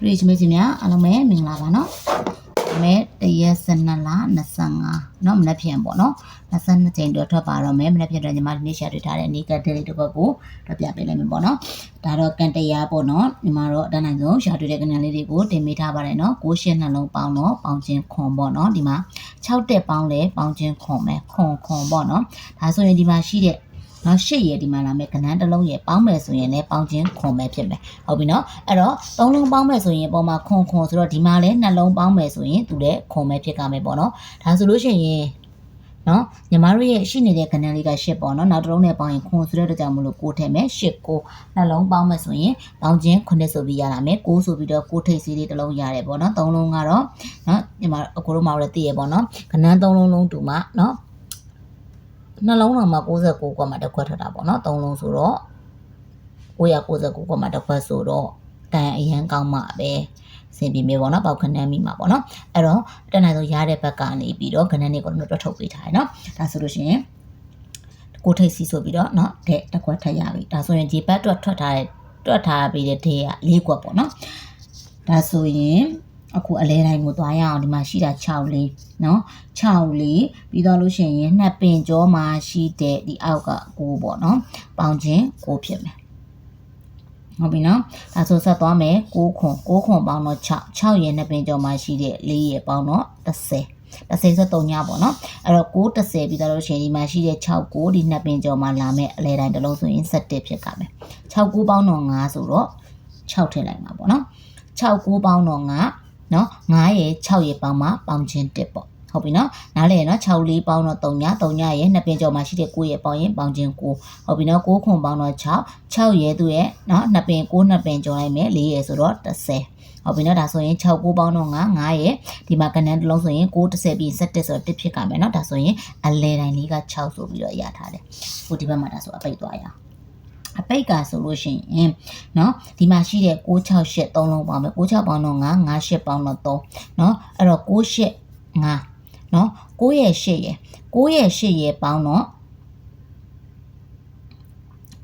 ပရိချမေချင်းများအားလုံးပဲမင်္ဂလာပါနော်မဲတရက်စနလ25เนาะမနေ့ပြန်ပေါ့နော်22ချိန်တော့ထွက်ပါတော့မယ်မနေ့ပြန်တော့ညီမဒီနေ့ရှာတွေ့ထားတဲ့နေကဒလေးတစ်ခုကိုတော့ပြပေးလိုက်မယ်ပေါ့နော်ဒါတော့ကန်တရားပေါ့နော်ညီမတို့အတန်းနိုင်ဆုံးရှာတွေ့တဲ့ကန်လေးတွေကိုတင်ပေးထားပါတယ်နော်6ရှင်းနှလုံးပေါင်းတော့ပေါင်းချင်းခွန်ပေါ့နော်ဒီမှာ6တက်ပေါင်းလဲပေါင်းချင်းခွန်မယ်ခွန်ခွန်ပေါ့နော်ဒါဆိုရင်ဒီမှာရှိတဲ့ နော်ရှစ်ရည်ဒီမှာလာမယ်ကနန်းတစ်လုံးရည်ပေါင်းမယ်ဆိုရင်လည်းပေါင်းချင်းခွန်ပဲဖြစ်မယ်ဟုတ်ပြီနော်အဲ့တော့သုံးလုံးပေါင်းမယ်ဆိုရင်ပုံမှာခွန်ခွန်ဆိုတော့ဒီမှာလည်းနှလုံးပေါင်းမယ်ဆိုရင်သူလည်းခွန်ပဲဖြစ်ကြမယ်ပေါ့နော်ဒါဆိုလို့ရှိရင်နော်ညီမတို့ရဲ့ရှိနေတဲ့ကနန်းလေးကရှစ်ပေါ့နော်နောက်တစ်လုံးနဲ့ပေါင်းရင်ခွန်ဆိုတဲ့အတွက်ကြောင့်မလို့ကိုထည့်မယ်ရှစ်ကိုနှလုံးပေါင်းမယ်ဆိုရင်ပေါင်းချင်းခုနှစ်ဆိုပြီးရလာမယ်ကိုဆိုပြီးတော့ကိုထိတ်စီလေးတစ်လုံးရတယ်ပေါ့နော်သုံးလုံးကတော့နော်ညီမအကိုတို့မှလည်းသိရပေါ့နော်ကနန်းသုံးလုံးလုံးတူမှနော် နှလုံးတော်မှာ69ကွာမှတစ်ခွက်ထွက်တာပေါ့နော်သုံးလုံးဆိုတော့969ကွာမှတစ်ခွက်ဆိုတော့တန်အရန်ကောင်းမှပဲစင်ပြေမေပေါ့နော်ပေါက်ခဏန်းမိမှာပေါ့နော်အဲ့တော့တနင်္လာဆုံးရတဲ့ဘက်ကနေပြီးတော့ခဏန်းလေးကိုတော့တွတ်ထုတ်ပေးထားရနော်ဒါဆိုလို့ရှိရင်ကိုထိတ်စီဆိုပြီးတော့เนาะတဲ့တစ်ခွက်ထပ်ရပြီဒါဆိုရင်ဒီဘက်တွတ်ထွက်ထားတဲ့တွတ်ထားပြီးတဲ့ဒေးက၄ခွက်ပေါ့နော်ဒါဆိုရင် အခုအလဲတိုင်းကိုသွားရအောင်ဒီမှာရှိတာ6လေးเนาะ6လေးပြီးတော့လို့ရှိရင်နှစ်ပင်ကြောမှာရှိတဲ့ဒီအောက်က9ပေါ့เนาะပေါင်းချင်း9ဖြစ်မယ်ဟုတ်ပြီနော်ဒါဆိုဆက်သွားမယ်6ခွန်6ခွန်ပေါင်းတော့6 6ရဲ့နှစ်ပင်ကြောမှာရှိတဲ့4ရဲ့ပေါင်းတော့30 30ဆို3ညပေါ့နော်အဲ့တော့6 30ပြီးတော့လို့ရှိရင်ဒီမှာရှိတဲ့6 9ဒီနှစ်ပင်ကြောမှာလာမဲ့အလဲတိုင်းတစ်လုံးဆိုရင်7ဖြစ်ကြမယ်6 9ပေါင်းတော့9ဆိုတော့6ထည့်လိုက်မှာပေါ့နော်6 9ပေါင်းတော့9 နော်9ရဲ့6ရဲ့ပေါင်းမှာပေါင်းချင်း1ပေါ့ဟုတ်ပြီနော်နားလေနော်6လေးပေါင်းတော့3ည3ညရဲ့နှစ်ပင်ကျော်မှာရှိတဲ့9ရဲ့ပေါင်းရင်ပေါင်းချင်း9ဟုတ်ပြီနော်9ခွန်ပေါင်းတော့6 6ရဲ့သူရဲ့နော်နှစ်ပင်9နှစ်ပင်ကျော်လိုက်မယ်4ရဲ့ဆိုတော့30ဟုတ်ပြီနော်ဒါဆိုရင်6 9ပေါင်းတော့9 9ရဲ့ဒီမှာကနန်းတစ်လုံးဆိုရင်9 30ပြီး17ဆိုတော့1ဖြစ်ကြမယ်နော်ဒါဆိုရင်အလဲတိုင်းလေးက6ဆိုပြီးတော့ရထားတယ်ဟိုဒီဘက်မှာဒါဆိုအပိတ်သွားရအောင် အပိတ်ကဆိုလို့ရှိရင်เนาะဒီမှာရှိတဲ့668 3လုံးပေါင်းမယ်66ပေါင်းတော့9 98ပေါင်းတော့3เนาะအဲ့တော့68 5เนาะ9ရဲ့8ရဲ့9ရဲ့8ရဲ့ပေါင်းတော့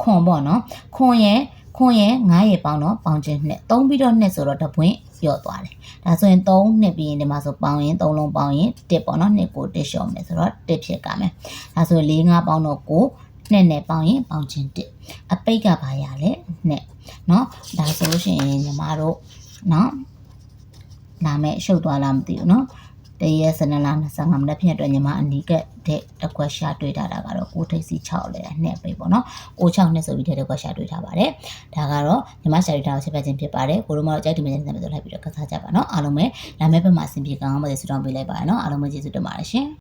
ခွန်ပေါ့နော်ခွန်ရဲ့ခွန်ရဲ့9ရဲ့ပေါင်းတော့ပေါင်းခြင်းနဲ့3ပြီးတော့2ဆိုတော့တပွင့်ပြော့သွားတယ်ဒါဆိုရင်3နှစ်ပြီးရင်ဒီမှာဆိုပေါင်းရင်3လုံးပေါင်းရင်1ပေါ့နော်2ကို1လျှော့မယ်ဆိုတော့1ဖြစ်ကြမယ်ဒါဆို4 5ပေါင်းတော့9 နှစ်နဲ့ပေါင်းရင်ပေါင်းခြင်း1အပိတ်ကဘာရလဲနဲ့เนาะဒါဆိုလို့ရှိရင်ညီမတို့เนาะနာမည်ရှုပ်သွားလားမသိဘူးเนาะတရက်စနလာ25မိနစ်ဖြစ်အတွက်ညီမအနီးကတဲ့တစ်ခွက်ရှာတွေ့ထားတာကတော့ကိုထိတ်စီ6လဲနဲ့ပဲပေါ့နော်ကို6နဲ့ဆိုပြီးတဲ့တစ်ခွက်ရှာတွေ့ထားပါတယ်ဒါကတော့ညီမရှာတွေ့ထားကိုချက်ပြခြင်းဖြစ်ပါတယ်ကိုတို့မတော့ကြိုက်တယ်မြင်တဲ့နာမည်ဆိုလိုက်ပြီးတော့ကစားကြပါနော်အားလုံးပဲနာမည်ဘက်မှာအဆင်ပြေကောင်းပါစေဆုတောင်းပေးလိုက်ပါနော်အားလုံးပဲကျေးဇူးတင်ပါတယ်ရှင်